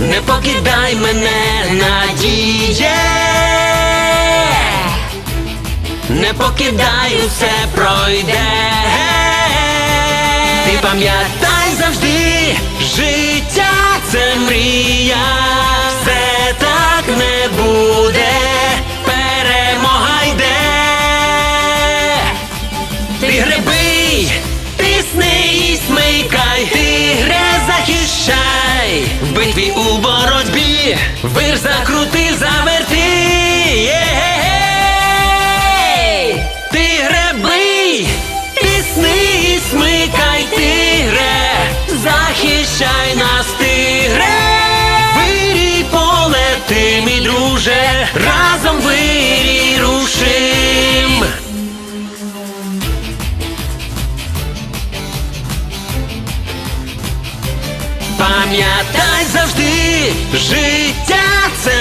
не покидай мене, надіє. Не покидай, усе пройде. Ти пам'ятай завжди, життя це мрія, все так не буде, перемога. Ти греби, битві у боротьбі, вир закрути, заверти. Ти греби, тисни і смикай, тигре, захищай нас, тигре. Вирій полети, мій друже, разом вирій Пам'ятай завжди, життя це